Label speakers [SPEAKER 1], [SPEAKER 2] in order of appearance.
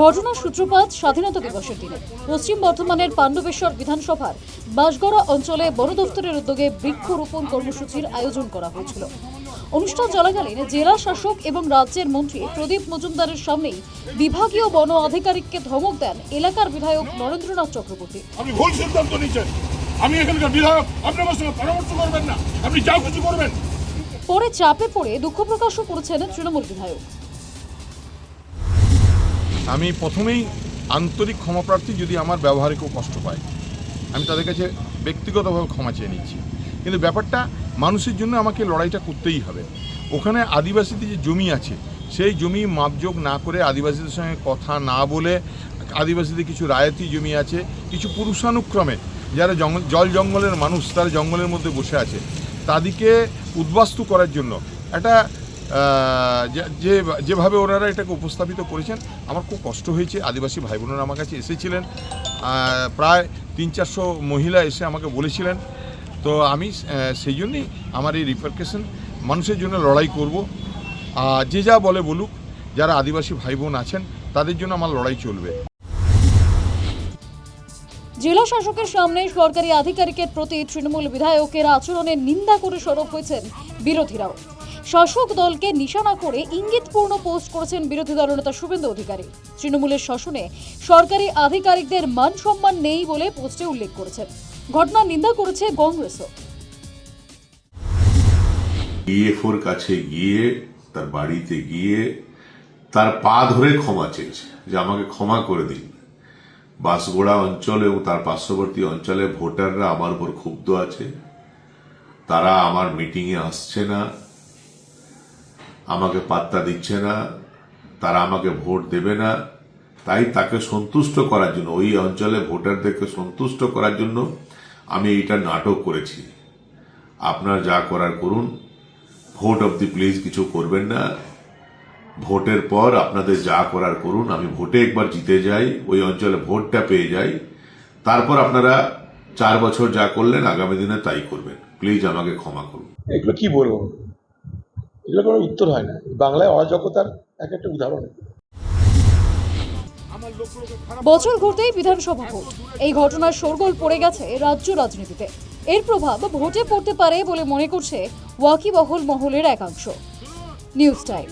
[SPEAKER 1] ঘটনার সূত্রপাত স্বাধীনতা দিবসের দিনে। পশ্চিম বর্ধমানের পাণ্ডবেশ্বর বিধানসভার বাঁশগড়া অঞ্চলে বন দফতরের উদ্যোগে বৃক্ষরোপণ কর্মসূচির আয়োজন করা হয়েছিল। অনুষ্ঠান চলাকালীন জেলা শাসক এবং রাজ্যের মন্ত্রী প্রদীপ মজুমদারের সামনেই বিভাগীয় বন আধিকারিককে ধমক দেন এলাকার বিধায়ক নরেন্দ্রনাথ চক্রবর্তী।
[SPEAKER 2] আপনি ভুল সিদ্ধান্ত নিচ্ছেন আমি এখানকার বিধায়ক আপনি আমার সঙ্গে পরামর্শ করবেন না। আপনি যা কিছু করবেন।
[SPEAKER 1] পরে চাপে পড়ে দুঃখ প্রকাশও করেছেন তৃণমূল বিধায়ক।
[SPEAKER 3] আমি প্রথমেই আন্তরিক ক্ষমাপ্রার্থী যদি আমার ব্যবহারে কেউ কষ্ট পায়। আমি তাদের কাছে ব্যক্তিগতভাবে ক্ষমা চেয়ে নিচ্ছি। কিন্তু ব্যাপারটা মানুষের জন্য আমাকে লড়াইটা করতেই হবে। ওখানে আদিবাসীদের যে জমি আছে, সেই জমি মাপযোগ না করে আদিবাসীদের সঙ্গে কথা না বলে আদিবাসীদের কিছু রায়তি জমি আছে, কিছু পুরুষানুক্রমে যারা জঙ্গল, জল জঙ্গলের মানুষ, তারা জঙ্গলের মধ্যে বসে আছে, তাদেরকে উদ্বাস্তু করার জন্য একটা যে- যেভাবে ওনারা এটাকে উপস্থাপিত করেছেন, আমার খুব কষ্ট হয়েছে। আদিবাসী ভাই বোনেরা আমার কাছে এসেছিলেন। প্রায় তিন চারশো মহিলা এসে আমাকে বলেছিলেন। তো আমি সেই জন্যই আমার এই রিপার্কেশন মানুষের জন্য লড়াই করব। আর যে যা বলে বলুক, যারা আদিবাসী ভাই বোন আছেন, তাদের জন্য আমার লড়াই চলবে।
[SPEAKER 1] জেলা শাসকের সামনে সরকারি আধিকারিকের প্রতি তৃণমূল বিধায়কের আচরণের নিন্দা করে সরব হয়েছেন বিরোধীরাও। শাসক দলকে নিশানা করে ইঙ্গিতপূর্ণ পোস্ট করেছেন বিরোধী দলনেতা শুভেন্দু অধিকারী। তৃণমূলের শাসনে সরকারি আধিকারিকদের মান সম্মান নেই বলে পোস্টে উল্লেখ করেছেন। ঘটনার নিন্দা করেছে কংগ্রেসও।
[SPEAKER 4] ইএফওর কাছে গিয়ে, তার বাড়িতে গিয়ে, তার পা ধরে ক্ষমা চেয়েছে যে আমাকে ক্ষমা করে দিন। বাসগোড়া অঞ্চল এবং তার পার্শ্ববর্তী অঞ্চলে ভোটাররা আমার উপর ক্ষুব্ধ আছে। তারা আমার মিটিংয়ে আসছে না। আমাকে পাত্তা দিচ্ছে না, তারা আমাকে ভোট দেবে না। তাই তাকে সন্তুষ্ট করার জন্য, ওই অঞ্চলে ভোটারদেরকে সন্তুষ্ট করার জন্য আমি এইটা নাটক করেছি। আপনার যা করার করুন। ভোট অব দি প্লিজ কিছু করবেন না। ভোটের পর আপনাদের যা করার করুন, আমি ভোটে একবার জিতে যাই, ওই অঞ্চলে ভোটটা পেয়ে যাই। তারপর আপনারা চার বছর যা করলেন, আগামী দিনে তাই করবেন। প্লিজ আমাকে ক্ষমা করুন।
[SPEAKER 5] এগুলো কি বলব? এগুলো কোনো উত্তর হয় না। বাংলায় অরাজকতার এক একটা উদাহরণ।
[SPEAKER 1] বছর ঘুরতেই বিধানসভা ভোট। এই ঘটনার শোরগোল পড়ে গেছে রাজ্য রাজনীতিতে। এর প্রভাব ভোটে পড়তে পারে বলে মনে করছে ওয়াকিবহল মহলের একাংশ। News time.